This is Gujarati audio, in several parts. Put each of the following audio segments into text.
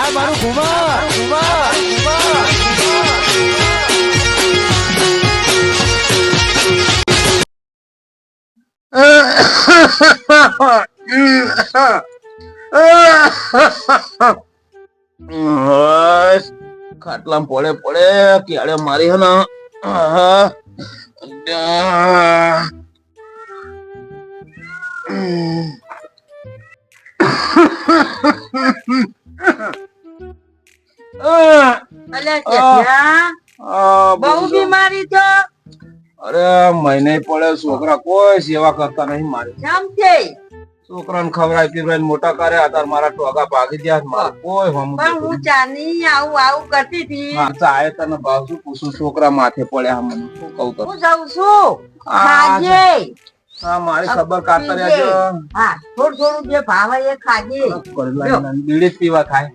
આ મારું ઘુમા ઘુમા ખાટલામાં પડે પડે ક્યારે મારી હે ને. બહુ બીમારી છો? અરે મહિને પડે છોકરા કોઈ સેવા કરતા નહીં મારી. છે? છોકરાને ખવડાવી પીવડાવીને મોટા કરે આધાર મારા ટોગા ભાગી ગયા મારે કોઈ હમ પણ હું ચાની આવું આવું કરતી હતી. હા તને ભાવ શું પૂછું છોકરા માથે પડ્યા મને શું કહું હું જાઉં છું. આ ખાજે હા મારી ખબર કાઢતા હા થોડું થોડું જે ભાવે એ ખાજે. બીડી પીવા થાય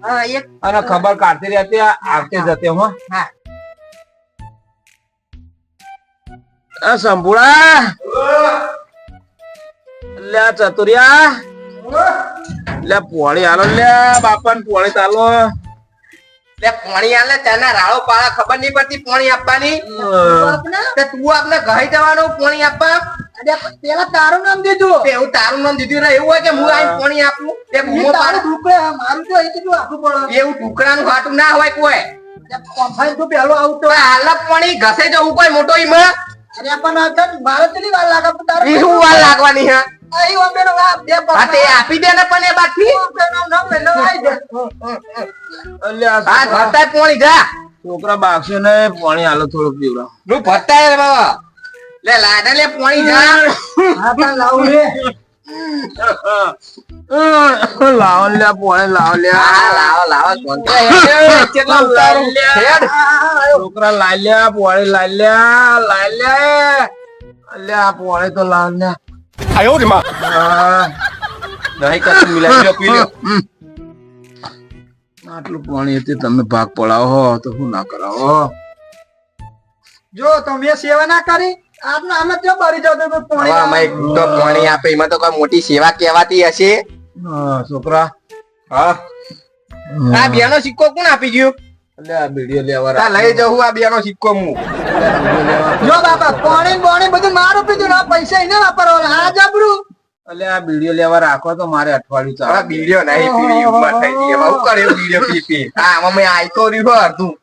અને ખબર કાઢતી રહેતી આવતે જતે હો. હા. સંભુળા લે ચતુરિયા. લે પોળી હાલો લે બાપા ને પોળી ચાલો લે પોણી આલે તેના રાળો પાળા ખબર નહીં પડતી પોણી આપવાની? તું આપને ઘરે જવાનું પોણી આપવા? પેલા તારું નામ દીધું એવું તારું નામ દીધું ને એવું હોય કે હું આઈને પોણી આપું? તે બૂમો પાડે? ઢુકડે મારું તો એ કેટલું આખું પડે એવું ના હોય કોઈ. ભાઈ તું પેલો આવું તો. હાલ પોણી ઘસે જવું કોઈ મોટો ઈમાં? અરે પણ અગર મારે કેટલી વાર લાગે પણ તારું શું વાર લાગવાની હે? અહીં ઓંબેનો આ બે હા તે આપી દે ને પણ એ બાકી ઓંબેનો નામ લઈને આવી જા. લે આ ઘરતા પોણી જા. છોકરા બાગશે ને પાણી હાલો થોડુંક પીવડા નું ભરતા બાબા લે લાડા લે પોણી જા. હા પણ લાવું રે લાવો લે પાણી લાવો લે. હા લાવો લાવો શાંતિ હે. કેટલા ઉતારું હેડ છોકરા લાલ્યા પોળી લાલ્યા લાલ્યા અલ્યા પોળી તો લાવ લે હા. નહીં કશું મિલાવી લ્યો, પી લ્યો. આટલું પાણી હતી તમે ભાગ પડાવો તો શું ના કરાવો જો તમે સેવા ના કરી? આટલું આમાં જાવ તો પાણી આમાં એક તો પોણી આપે એમાં તો કોઈ મોટી સેવા કહેવાતી હશે? હા, છોકરા. હા. આ બેનો સિક્કો કોણ આપી ગયું? બીડીઓ લેવા લઈ જવું આ બેનો સિક્કો હું. જો બાપા પાણી પાણી બધું મારું પીધું ના પૈસા એને વાપરવાના. આ જબરું. એટલે આ બીડીઓ લેવા રાખો તો મારે અઠવાડિયું ચાલે. બીડીઓ નહીં પીવી ઉંમર થઈ ગઈ. હવે કરે બીડીઓ પી પી? હા રહ્યું અડધું.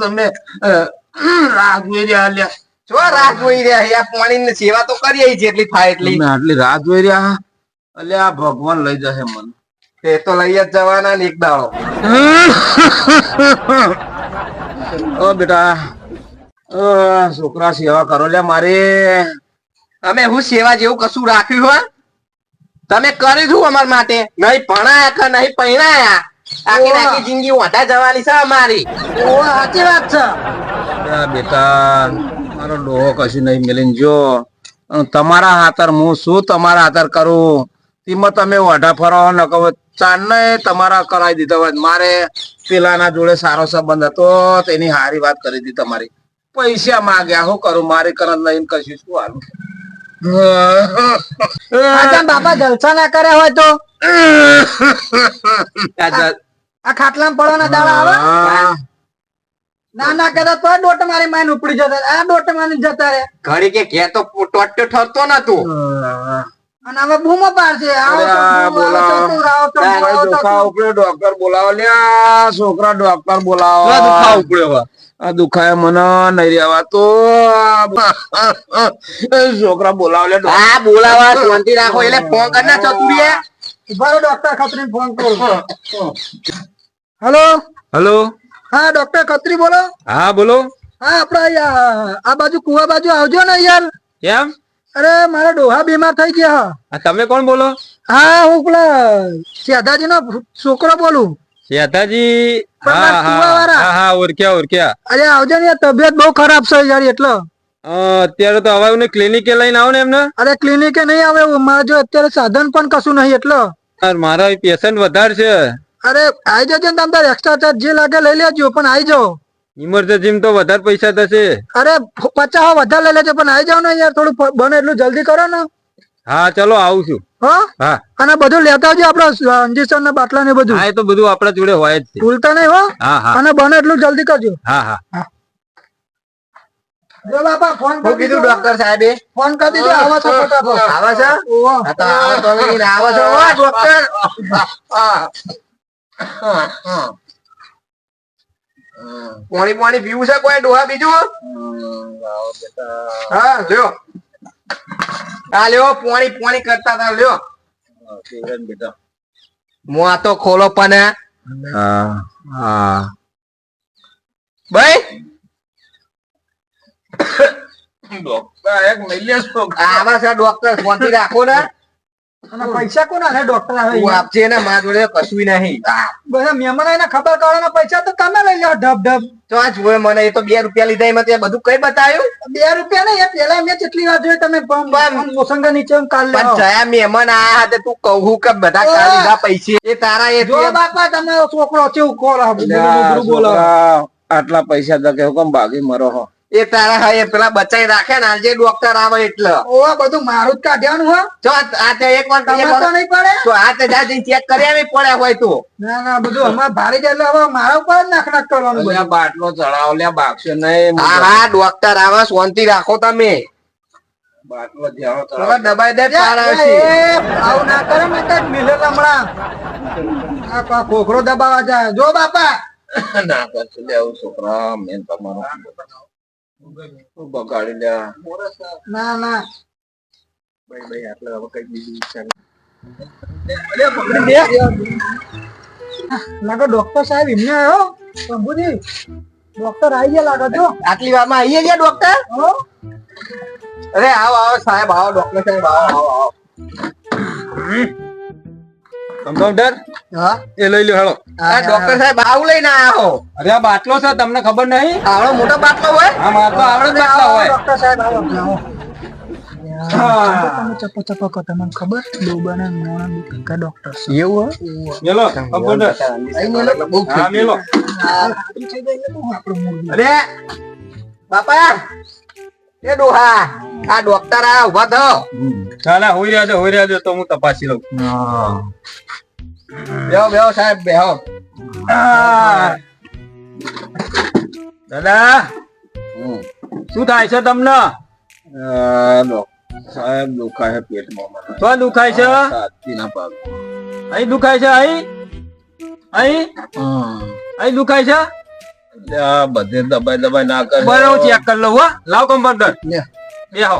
તમે અ, રહ્યા અલ્યા જો રાહ રહ્યા છે. આ સેવા તો કરીએ જેટલી થાય એટલી આટલી રાહ રહ્યા અલ્યા આ ભગવાન લઈ જશે મને. તે તો લઈ જ જવાના ને એક દાડો. ઓ બેટા છોકરા સેવા કરો લ્યા મારે. અમે હું સેવા જેવું કશું રાખ્યું હોય? તમે કરી દઉં અમાર માટે. નહીં ભણાયા કે નહીં પૈણાયા? આખી આખી જિંદગી વાંધા જવાની છે અમારી. ઓ સાચી વાત છે. બેટા મારો ડોહો કશું નહીં મેલીને જો. તમારા હાથર હું શું તમારા હાથર કરું? તેમાં તમે વાઢા ફરો ન કહો ચાંદને તમારા કરાવી દીધા હોય મારે પેલાના જોડે સારો સંબંધ હતો તેની સારી વાત કરી હતી તમારી. પૈસા માગ્યા હું કરું? મારી કરત નહીં કશું. શું હાલું? બાપા જલસા ના કર્યા હોય તો? આ જ- પડો ના દાડા આવે? ના ના કહેતા તો દોટ મારી માઈને ઉપડી જતા આ દોટ મારી જતા રે ઘડી કે કે તો ટોટ્યો ઠરતો નતું અને હવે બૂમો પાડશે. તો તો બોલાવો. તું, તો તો તું. ડોક્ટર બોલાવો. લ્યા છોકરા ડોક્ટર બોલાવો. ઉપડ્યો હવે? આ દુખાય મને નહીં રહેવા તો છોકરા બોલાવો લે હા બોલાવા શાંતિ રાખો એટલે ફોન કરી ચતુરીએ. ઊભા રહો, ડોક્ટર ખત્રી ફોન કરો. હેલો? હલો? હા ડોક્ટર ખત્રી બોલો. હા બોલો. હા આપડા આ બાજુ કુવા બાજુ આવજો ને યાર. કેમ? અરે મારા ડોહા બીમાર થઈ ગયા. તમે કોણ બોલો? હા હું પેલા સેધાજી નો છોકરો બોલું. શેતાજી હા હા હા ઓળખ્યા ઓળખ્યા અરે આવજો ને યાર તબિયત બહુ ખરાબ છે યાર એટલે. અત્યારે તો હવે હું ક્લિનિકે લઈને આવો ને એમને. અરે ક્લિનિકે નહીં આવે. મારે જો અત્યારે સાધન પણ કશું નહીં એટલે. યાર, મારા પેશન્ટ વધારે છે. અરે આવી જજો ને તમે એક્સ્ટ્રા ચાર્જ જે લાગે લઈ લેજો પણ આવી જાઓ. ઇમરજન્સી તો વધારે પૈસા થશે. અરે પચાસ વધારે લઈ લેજો પણ આવી જાઓ ને યાર થોડું બને એટલું જલ્દી કરો ને. હા ચલો આવું છું. હો હા અને બધું લેતા આવજો આપડે ઇન્જેક્શન ના બાટલા ને બધું હા એ તો બધું આપણા જોડે હોય જ છે ભૂલતા નહીં હો હા હા અને બને એટલું જલ્દી કરજો હા હા જો બાપા ફોન શું કીધું ડોક્ટર સાહેબે ફોન કરી દીધો આવો છો ફટાફટ આવે છે ઓહો. તો આવે તો હવે એને આવે છે ડોક્ટર પાણી પાણી પીવું છે કોઈ ડોહા બીજું હા લ્યો હા લ્યો પોણી પોણી કરતા હતા લ્યો. બેટા હું આ તો ખોલો પણ હા. ભાઈ? ડોક્ટર એક મિલિયન આવા છે ડોક્ટર શાંતિ રાખો ને. અને પૈસા કોના છે? ડોક્ટર આવે તું આપજે ને મારા જોડે કશું નહીં. બધા મહેમાન આવીને ખબર કાઢવાના પૈસા તો તમે લઈ લો ઢબ ઢબ. તો આ જોયે મને એ તો બે રૂપિયા લીધા એમાં તે બધું કઈ બતાવ્યું? બે રૂપિયા ને પેલા મેં કેટલી વાર જોયું તમે મોસંગા નીચે આમ કાલ પણ જયા મહેમાન આ હતા તું કહું કે બધા કાલ લીધા પૈસે. એ તારા એ જો બાપા તમે છોકરો કેવું કોલ બોલો આટલા પૈસા તો કેવું કેમ ભાગી મરો હો. એ તારા હા એ પેલા બચાઈ રાખે ને આજે ડોક્ટર આવે એટલે. ઓ બધું મારું જ કાઢ્યાનું હો. જો આ- તે એક વાર તમે તો નહીં પડે. તો આ તે જા જઈને ચેક કરી આવી પડે હોય તો. ના ના બધું હમણાં ભારે જાય એટલે હવે મારા ઉપર જ નાખ નાખ કરવાનું બધા. બાટલો ચડાવો લે બાગશે નહીં હા હા ડોક્ટર આવે શાંતિ રાખો તમે. બાટલો દબાઈ દે પાર આવશે આવું ના કરે ને તો મિલે હમણાં આ કો- ખોખરો દબાવા જાય. જો બાપા. ના કરશે લે આવું છોકરા મેન તમારો. બગાડી લ્યા ના ના. ભાઈ ભાઈ આટલે હવે કઈ બીજું વિચાર. લાગે ડોક્ટર સાહેબ એમને આવ્યો શંભુજી ડોક્ટર આવી ગયા લાગે આટલી વારમાં આવીએ ગયા ડોક્ટર અરે આવો આવો સાહેબ આવો ડોક્ટર સાહેબ આવો આવો આવો. કમ્પાઉન્ડર હા. એ લઈ લો આ ડોક્ટર સાહેબ આવું લઈને આવો અરે આ બાટલો છે તમને ખબર નહીં? આવડો મોટો બાટલો હોય? હા મારો તો આવડો જ બાટલા હોય. ડોક્ટર સાહેબ આવો. આવો તમે ચપ્પો ચપ્પો કરો તમને ખબર? ડોબાના મોણા બીકા ડોક્ટર છે એવું મેલો. કમ્પાઉન્ડર હા મેલો. અરે બાપા એ ડોહા આ ડોક્ટર આ ઊભા થો. ના ના હોઈ રહ્યા છે હોઈ રહ્યા છે તો હું તપાસી લઉં. બેહો બેહો સાહેબ બેહો. દાદા શું થાય છે તમને? સાહેબ દુખાય છે પેટમાં તો દુખાય છે? છાતીના ભાગ અહીં દુખાય છે અહીં? અહીં? અહીં દુખાય છે? બધે દબાઈ દબાઈ ના કરે. બરાબર હું ચેક કરી લઉં હો. લાવ કમ્પાઉન્ડર બેહો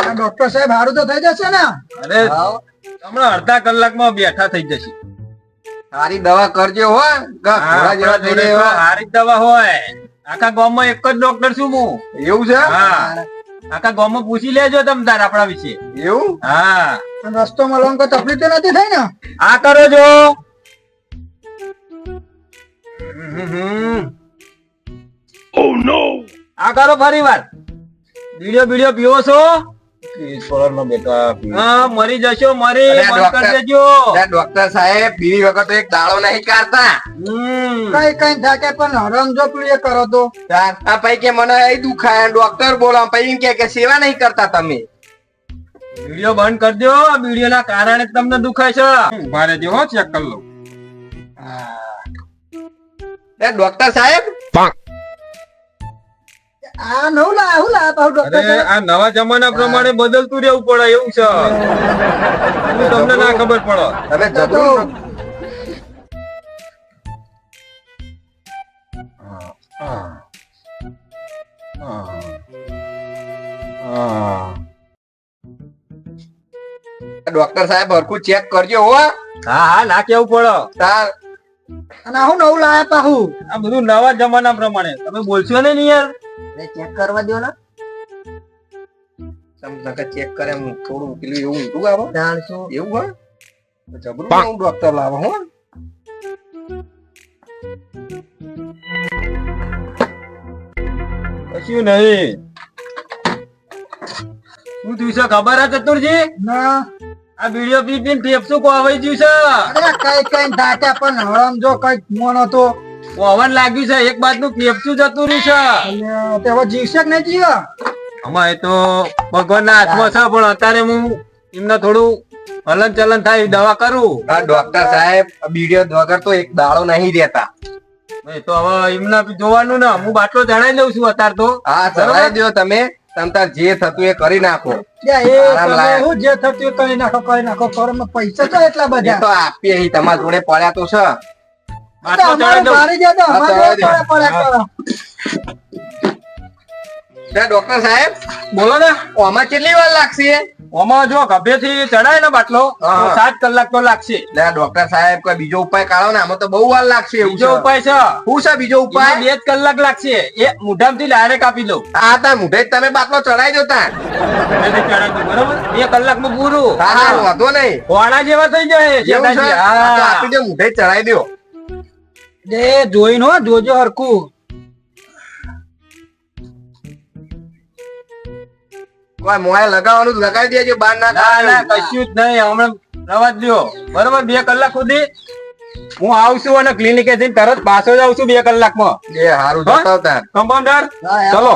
આ ડોક્ટર સાહેબ સારું તો થઈ જશે ને? અરે હમણાં અડધા કલાકમાં બેઠા થઈ જશે. સારી દવા કરજો હો. જ દવા હોય. આખા ગામમાં એક જ ડોક્ટર છું હું. એવું છે? હા. આખા ગામમાં પૂછી લેજો તમ તાર આપણા વિશે. એવું? હા. રસ્તો રસ્તોમાં લોન કોઈ તકલીફ તો નથી થઈ ને? આ કરો છો આ કરો ફરી વાર. બીડીઓ બીડીઓ પીવો છો? બેટા હા મરી જશો મરી. બંધ ડોક્ટર. કરી દેજો. ડોક્ટર સાહેબ બીવી વખત એક દાડો નહીં કાઢતા. કઈ કઈ થાકે પણ હરણ જો એ કરો તો. આ કે મને એ દુખાય ડોક્ટર બોલા પૈ કે કે સેવા નહીં કરતા તમે. વીડિયો બંધ કરી દો આ વીડિયો ના કારણે જ તમને દુખાય છે. મારે જો હો ચેક કરી લઉં એ ડોક્ટર સાહેબ? આ નવું લા આવું લા ડોક્ટર અરે સાહેબ? આ નવા જમાના પ્રમાણે બદલતું રહેવું પડે એવું છે. તમને ના ખબર પડે. તમે તો ડોક્ટર સાહેબ હરખું ચેક કરજો હો. હા હા ના કેવું પડે. તાર અને હું નવું લાયા પાછું. આ બધું નવા જમાના પ્રમાણે. તમે બોલશો ને યાર? ચેક કરવા દો ને. તમે ચેક કરે હું થોડું પેલું એવું ઊંધું આવો એવું હોય? જબરું હું ડોક્ટર લાવો હું. કશું નહીં. શું થયું છે? ખબર આ ચતુરજી? ના. આ વીડિયો પી પીને ફેફસું કોવાઈ ગયું છે? અરે કઈ કઈ થાકે પણ હળમ જો કઈ મોનો તો કોવન લાગ્યું છે એક બાજુ ફેફસું જતું રહ્યું છે? તે હવે જીવશે કે નહીં જીવે? અમારે તો ભગવાનના હાથમાં છે પણ અત્યારે હું એમને થોડું હલન ચલન થાય દવા કરું. આ ડોક્ટર સાહેબ બીડીઓ વગર તો એક દાડો નહીં રહેતા. તો હવે એમને જોવાનું ને હું બાટલો જણાઈ દઉં છું અત્યારે તો. હા જણાવી દો તમે. તમતાર જે થતું એ કરી નાખો. હું જે થતું એ કરી નાખો કરી નાખો. કરો પૈસા તો એટલા બધા. તો આપીએ અહીં તમારા જોડે પડ્યા તો છે. ડોક્ટર સાહેબ. બોલો ને. આમાં કેટલી વાર લાગશે? ઓમાં જો ગભેથી ચડાય ને બાટલો સાત કલાક તો લાગશે. લે ડોક્ટર સાહેબ કોઈ બીજો ઉપાય કાઢો ને આમાં તો બહુ વાર લાગશે બીજો ઉપાય છે. શું છે બીજો ઉપાય? બે કલાક લાગશે. એ મુઠામથી ડાયરેક્ટ આપી દઉં. આ તાર મુઢે તમે બાટલો ચડાઈ દો તા બરોબર? બે કલાકમાં પૂરું. હા હા વાંધો નહીં. વાણા જેવા થઈ જાય તો. આપી દો મુઢે ચડાઈ દો. જોઈ જોઈને હો જોજો હરકું કોઈ મોય લગાવવાનું લગાવી દેજો બાર ના ના ના કશું જ નહીં હમણાં રવા જ લ્યો. બરોબર બે કલાક સુધી હું આવશું અને ક્લિનિકે જઈને તરત પાછો જ આવશું બે કલાકમાં. એ હારું જતાવતા કમ્પાઉન્ડર ચલો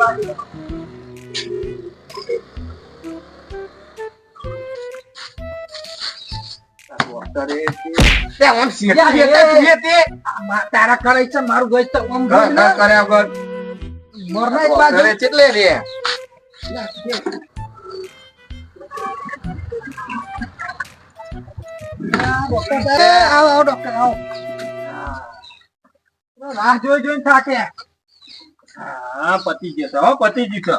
Thank હા, યાર. તે આમ શેઠ યા, શેઠ તે. તારા કરે છે મારું ગઈ તો આમ ઘર જોઈને ઘર વગર. મરના એક બાજુ. ઘરે ચેટલે રે આવો આવો ડોક્ટર આવો. રાહ જોઈ જોઈને થાકે. હા પતિ જશે હો પતિ જશે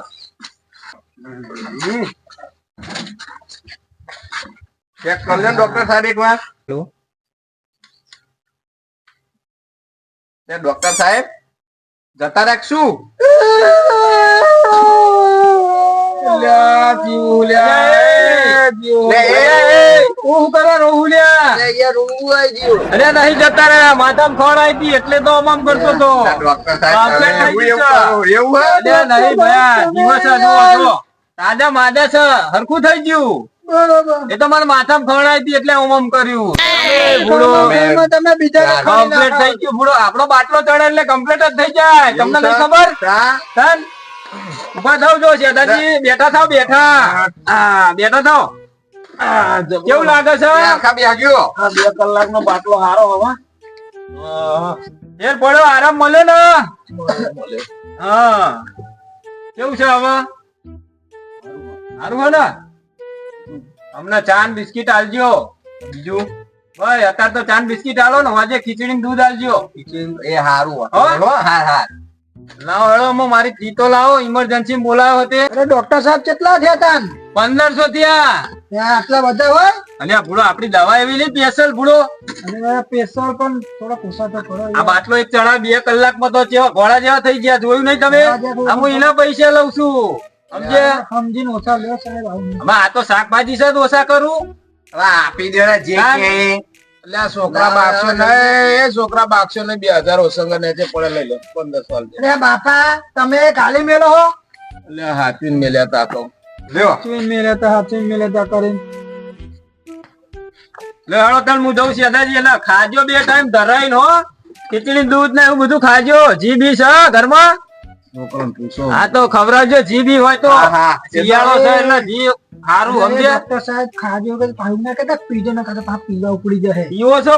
ચેક કરજો ને ડોક્ટર સાહેબ એક વાર હેલો ડોક્ટર સાહેબ જતા રાખશું. લે, લે, હતી એટલે તો અમામ કરતો તો આ ડોક્ટર સાહેબ બાપરે, તમે થઈ એવું ગયું કરો, એવું હે? અરે નહીં ભયા દિવસ જ જુઓ છો. તાજા માદા છે હરખું થઈ ગયું. બરોબર. એ તો મારા માથામાં ખવડાવી હતી એટલે ઓમ ઓમ કર્યું. એ ભૂડો એમાં તમે બીજાને કમ્પ્લીટ થઈ ગયું ભૂડો આપણો બાટલો ચડે એટલે કમ્પ્લીટ જ થઈ જાય. તમને નહીં ખબર? ઊભા થાવ જો શેઠાજી બેઠા થાવ બેઠા. હા. બેઠા થાવ. કેવું લાગે છે? આખા બે કલાક નો બાટલો હારો હવા. ફેર પડ્યો આરામ મળે ને? હા. કેવું છે હવે? સારું હે ને? અમને ચાન બિસ્કિટ આલજો. બીજું? ભાઈ અત્યારે તો ચાન બિસ્કિટ આલો ને આજે ખીચડી ને દૂધ આલજો. એ હારું હો? હાર. લાવો હેડો હું મારી ફી તો લાવો ઇમરજન્સી બોલાયો હતો અરે ડોક્ટર સાહેબ કેટલા થયા તાન? પંદરસો થયા. આટલા બધા હોય? અને ભૂડો આપડી દવા એવી નહીં પેશલ ભૂડો. પેશલ પણ થોડા ખુશા તો કરો આ બાટલો એક ચડા બે કલાકમાં તો ઘોડા જેવા થઈ ગયા જોયું નહીં તમે? હું એના પૈસા લઉં છું. સમજીને ઓછા લ્યો સાહેબ આવું હવે આ તો શાકભાજી છે ઓછા કરું? હવે આપી દો જે કે. એટલે છોકરા બાગશો નહીં. એ છોકરા બાગશો નહીં બે હજાર ઓસંગ ને જે પડે લઈ લો પંદર સાલ અરે બાપા તમે કાલી મેલો હો. એટલે હાથીને મેલ્યા તા તો. લ્યો. હાચવીને મેલે તા હાચવીને મેલે તા કરીને. લે હળો તલ હું જઉં સેદાજી એટલે ખાજો બે ટાઈમ ધરાઈને હો. ખીચડી દૂધ ને એવું બધું ખાજો. જી બી છે ઘરમાં. હા તો ખવડાવજો જી બી હોય તો. હા, હા. શિયાળો છે એટલે જી સારું સમજે ડોક્ટર સાહેબ ખાજો કે ભાઈ ના કહેતા પીજો ના કહેતા પાપ પીવા ઉપડી જશે. પીવો છો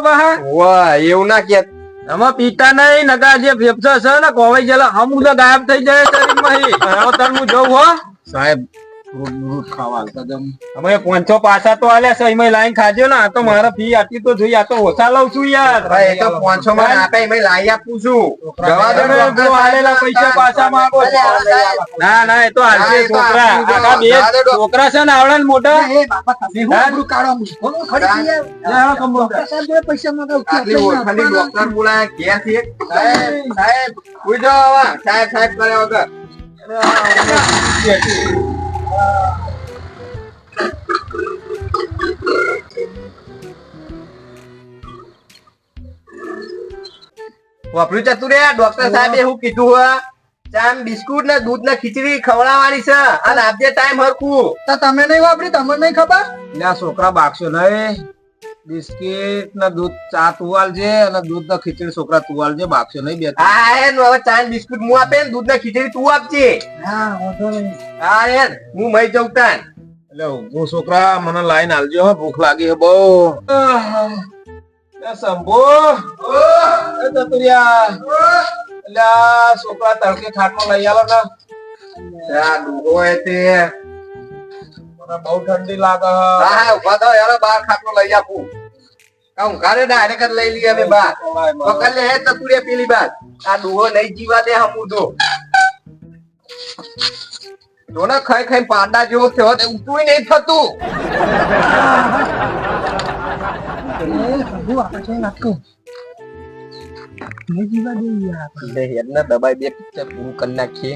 વાહ એવું ના કે આમાં પીતા નહીં નકા જે ફેફસા છે ને કોવાઈ હમ ગાયબ થઈ જાય શરીરમાં હવે તન હું જઉં હો. સાહેબ અમે પાછા તો આલ્યા છે એમાં લાઈન ખાજો ને આ તો મારા ફી આટલી તો જોઈએ આ તો ઓછા લઉં છું યાર ભાઈ એ તો પાંચસો માં આપે એમાં આપું છું જવા દો તમે જો આલેલા પૈસા પાછા માંગો ના ના એ તો હાલશે છોકરા આખા બે છે ને આવડે મોટા એ બાપા તમે હું કાઢો હું ખરી યાર લે, હા, કમ્પાઉન્ડર. ડોક્ટર સાહેબ જોડે પૈસા માંગો આટલી ડોક્ટર બોલાયા ઘેરથી સાહેબ સાહેબ ઉઈ સાહેબ સાહેબ કર્યા વગર વાપર્યું જતું રે? ડોક્ટર સાહેબે એવું કીધું હોય ચામ બિસ્કુટ ને દૂધ ને ખીચડી ખવડાવવાની છે અને આપજે ટાઈમ હરખું. તો તમે નહીં વાપરી તમને નહીં ખબર? ના છોકરા બાગશો નહીં. બિસ્કિટ ને દૂધ ચા તુવાલ છે અને દૂધ ના ખીચડી છોકરા તુવાલ છે બાકશો નહીં બે હા એન હવે ચા બિસ્કિટ હું આપે ને દૂધ ને ખીચડી તું આપજે. હા વાંધો નહીં. હા એન હું મય જઉં તાન. એટલે હું છોકરા મને લાઈન આલજો હો, ભૂખ લાગી હે બહુ. એ શંભુ ચતુરિયા. એટલે આ છોકરા તડકે ખાટલો લઈ આવે ને આ ડૂબો એ તે મને બહુ ઠંડી લાગે હા. હા ઊભા થો યાર બાર ખાટલો લઈ આપું. કાઉ ઘરે ડાયરેક્ટ લઈ લઈએ અમે બાર. પકડ લે હે ચતુરિયા પેલી બાર. આ દુહો નહીં જીવા દે હમુ દો જો ને ખાઈ ખાઈ પાંડા જેવો થયો તે ઊંચું નહીં થતું. પ્રભુ આપણે છે વાત નહીં જીવા દઈએ યાર એટલે હેડને દબાઈ બે પિક્ચર પૂરું કરી નાખીએ.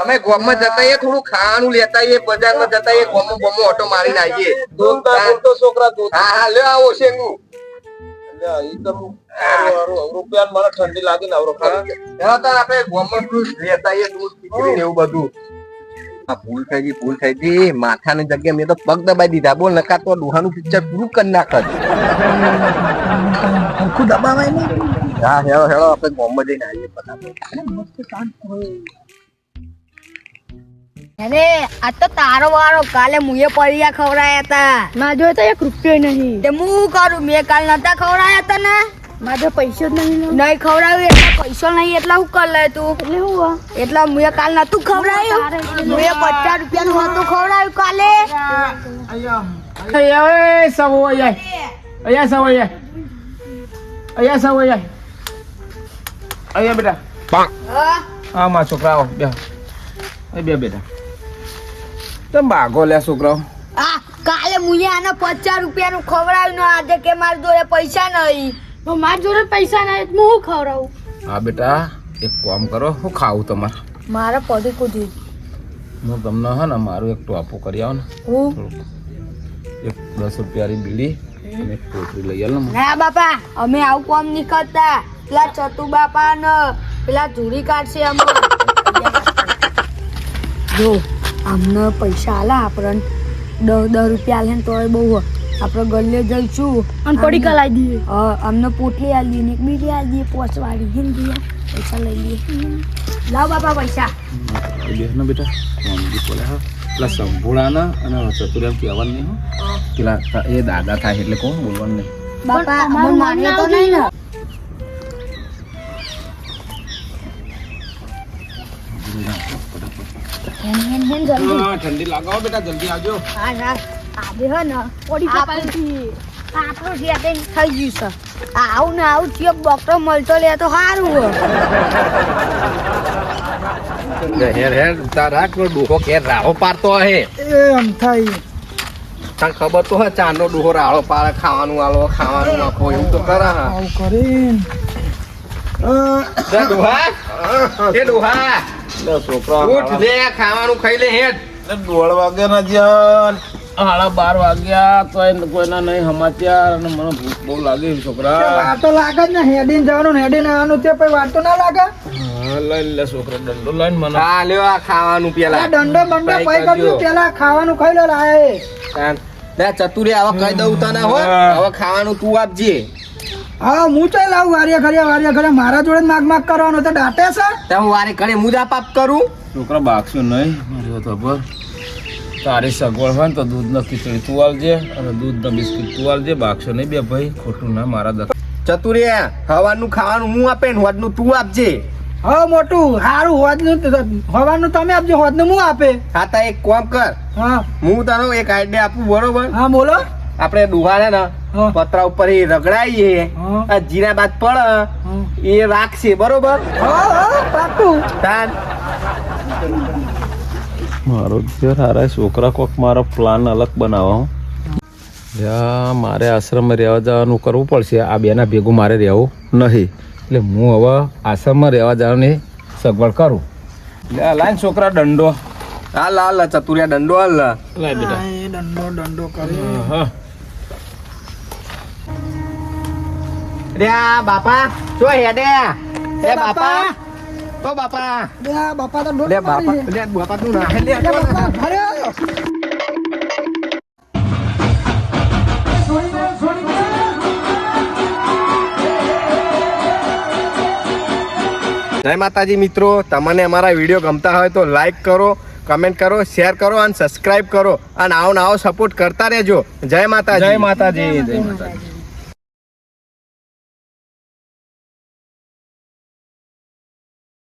અમે ગોમમાં જતા એ થોડું ખાવાનું લેતા આઈએ બજારમાં જતા એ ગોમો ગોમો ઓટો મારીને આવીએ. દૂધ ના દૂધ તો છોકરા હા હા લ્યો આવો શેંગુ. મને ઠંડી લાગી ને તાર આપણે ગોમમાં દૂધ લેતા આઈએ દૂધ એવું બધું. આ ભૂલ થઈ ગઈ ભૂલ થઈ ગઈ. માથાની જગ્યાએ મેં તો પગ દબાઈ દીધા. બોલ નકા તો ડોહાનું પિક્ચર પૂરું કરી નાખત હરખું દબાવાય નહીં. હા હેલો હેલો આપણે ગોમમાં જઈને આવીએ. અરે આ તો તારો વારો કાલે મુએ પડ્યા ખવડાયા હતા. મારા જો તો એક રૂપિયો નહીં. તે હું કરું? મેં કાલ નતા ખવડાયા હતા ને મારા પૈસો જ નહીં નહીં ખવડાવ્યું એટલે પૈસો નહીં એટલા હું કર લે તું? એટલે હું એટલા મુએ કાલ નતું ખવડાયું? મુએ પચાસ રૂપિયા નું હતું ખવડાવ્યું કાલે? અયા સવો અહીંયા અયા. સવો અહીંયા અયા. સવો અહીંયા અયા. બેટા. હા? હા માં છોકરાઓ બે બે બેટા. તમે ભાગો લે છોકરાઓ? આ કાલે મુએ આને પચાસ રૂપિયા નું ખવડાવ્યું ને આજે કે મારી જોડે પૈસા નહીં. તો મારા જોડે પૈસા નહીં તો હું શું ખવડાવું? હા બેટા એક કામ કરો હું ખાવું તમારે. મારે પડી કૂદી. હું તમને હે ને મારું એક ટોપું કરી આવો ને. હું? એક દસ રૂપિયાની બીડી અને એક ટોપરી લઈ આવો ને ના બાપા અમે આવું કામ નહીં કરતા. પેલા ચતુ બાપા ને પેલા ધૂળી કાઢશે અમે જો અમને પૈસા આલા આપણને દસ દસ રૂપિયા આલે ને તોય બહુ આપણે ગલ્લે જઈશું. અને પડી લાવી દઈએ. હા, અમને પોટલી આલી દઈએ ને બીડી આલી દઈએ પોચવાડી હિન્દી પૈસા લઈ લઈએ. લાવ બાપા પૈસા. બેસ ને બેટા. મમ્મી બોલે હા. પેલા સંભોળાના અને ચતુર્યામ કહેવાનું નહીં હો. પેલા એ દાદા થાય એટલે કોણ બોલવાનું નહીં. બાપા અમારું માન્ય તો નહીં ને. હેન હેન હેન જલ્દી. હા, ઠંડી લાગાવો બેટા જલ્દી આવજો. હા હા આજે હે ને પડી આપણું- કલાઈ આપણું થઈ ગયું છે. આવું ને આવું ચેક ડોક્ટર મળતો લે તો સારું હો. હેર હેર તારા કો ડોહો કે રાહો હે. એમ થાય. તને ખબર તો હે ચાંદનો ડોહો રાળો પાડે ખાવાનું આલો ખાવાનું આપો એવું તો કરા. આવું કરીને. લે ડોહા એ ડોહા એટલે છોકરા ઉઠ લે ખાવાનું ખાઈ લે હેડ. દોઢ વાગ્યા જ્યાં. સાડા બાર વાગ્યા તો કોઈના નહીં સમાચાર અને મને ભૂખ બહુ લાગી છોકરા. વાર લાગે ને હેડીને જવાનું ને હેડીને આવવાનું તે પછી વાર તો ના લાગે? લઈ લે છોકરા દંડો લઈને મને. હા લ્યો આ ખાવાનું પેલા. આ દંડો બંડો પૈ કરજો. પેલા ખાવાનું ખાઈ લો લાય. ચતુરે લે ચતુરી હવે કહી દઉં તને હોય હવે ખાવાનું તું આપજે. હા હું ચાલ લાવું વારે ખરી વારે ઘડિયા મારા જોડે નાગ માગ માગ કરવાનો તો દાટે છે. તે હું વારે ઘડે મુદ પાપ કરું? છોકરા બાકશું નહીં. મારી વાત ખબર તારી સગવડ હોય ને તો દૂધનો ખીચડી તું આવજે અને દૂધનો બિસ્કિટ તું આવજે બાકશો નહીં બે ભાઈ. ખોટું ના મારા દખ ચતુરિયા હવાનું ખાવાનું હું આપે ને હોદનું તું આપજે. હા મોટું સારું હોદનું હવાનું તમે આપજો હોદનું હું આપે. હા તા એક કોમ કર. હા. હું તને એક આઈડિયા આપું બરોબર? હા બોલો. આપણે ડુહાને ને હા. પતરા ઉપર એ રગડાઈએ આ જીરા બાદ પડે એ રાખશે બરોબર? હા હા મારો ઘેર હારા છોકરા કોક મારો પ્લાન અલગ બનાવો. જ્યાં મારે આશ્રમમાં રહેવા જવાનું કરવું પડશે. આ બેના ભેગું મારે રહેવું નહીં. એટલે હું હવે આશ્રમમાં રહેવા જવાની સગવડ કરું. લાઈન છોકરા દંડો. હાલ હાલ ચતુરિયા દંડો હાલ. લાય બેટા દંડો દંડો કરી. હા. રે બાપા જો હેડે એ બાપા. ઓ બાપા. લે આ બાપા તો લે બાપા લે બાપા તું ના લે બાપા ભર્યો જય માતાજી મિત્રો તમને અમારા વીડિયો ગમતા હોય તો લાઈક કરો કમેન્ટ કરો શેર કરો અને સબસ્ક્રાઇબ કરો. અને આવો ને આવો સપોર્ટ કરતા રહેજો. જય માતાજી. જય માતાજી જય માતાજી.